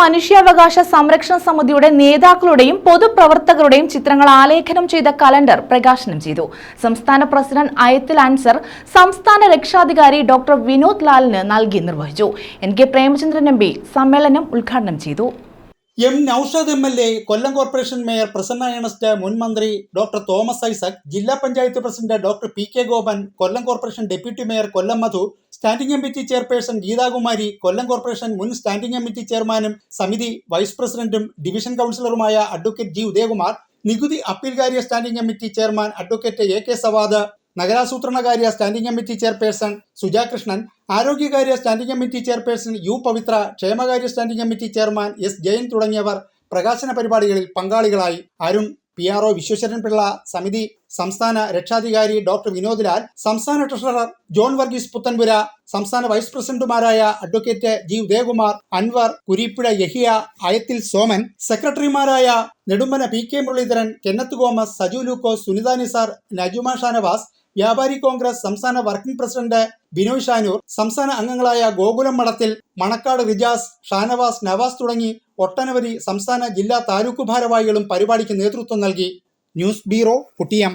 മനുഷ്യാവകാശ സംരക്ഷണ സമിതിയുടെ നേതാക്കളുടെയും പൊതുപ്രവർത്തകരുടെയും ചിത്രങ്ങൾ ആലേഖനം ചെയ്ത കലണ്ടർ പ്രകാശനം ചെയ്തു. സംസ്ഥാന പ്രസിഡന്റ് അയത്തിൽ അൻസർ സംസ്ഥാന രക്ഷാധികാരി ഡോക്ടർ വിനോദ് ലാലിന് നൽകി നിർവഹിച്ചു. എൻ കെ പ്രേമചന്ദ്രൻ എം സമ്മേളനം ഉദ്ഘാടനം ചെയ്തു. M Noushad M L A Kollam corporation mayor Prasanna Ernest മുൻ മന്ത്രി ഡോക്ടർ തോമസ് ഐസക് ജില്ലാ panchayat president doctor P K Gopan Kollam corporation deputy mayor Kollam Madhu standing committee chairperson Geethakumari Kollam corporation മുൻ standing committee ചെയർമാനും സമിതി vice പ്രസിഡന്റും division കൗൺസിലറുമായ advocate G. Udayakumar നികുതി അപ്പീൽകാരി standing committee chairman advocate A. K. Savad നഗരാസൂത്രണകാര്യ standing committee chairperson Sujakrishnan ആരോഗ്യകാര്യ standing committee chairperson U Pavithra ക്ഷേമകാര്യ standing committee chairman S Jayan തുടങ്ങിയവർ പ്രകാശന പരിപാടികളിൽ പങ്കാളികളായി. Arun P R O Visweswaran Pillai സമിതി സംസ്ഥാന രക്ഷാധികാരി ഡോക്ടർ വിനോദ് ലാൽ സംസ്ഥാന ട്രഷറർ ജോൺ വർഗീസ് പുത്തൻപുര സംസ്ഥാന വൈസ് പ്രസിഡന്റുമാരായ അഡ്വക്കേറ്റ് ജി ഉദയകുമാർ അൻവർ കുരീപ്പുഴ യഹിയ അയത്തിൽ സോമൻ സെക്രട്ടറിമാരായ നെടുമ്പന പി കെ മുരളീധരൻ കെന്നത്ത് ഗോമസ് സജു ലൂക്കോസ് സുനിത നിസാർ നജുമ ഷാനവാസ് വ്യാപാരി കോൺഗ്രസ് സംസ്ഥാന വർക്കിംഗ് പ്രസിഡന്റ് ബിനോയ് ഷാനൂർ സംസ്ഥാന അംഗങ്ങളായ ഗോകുലം മഠത്തിൽ മണക്കാട് റിജാസ് ഷാനവാസ് നവാസ് തുടങ്ങി ഒട്ടനവധി സംസ്ഥാന ജില്ലാ താലൂക്ക് ഭാരവാഹികളും പരിപാടിക്ക് നേതൃത്വം നൽകി. News bureau Kuttiyam.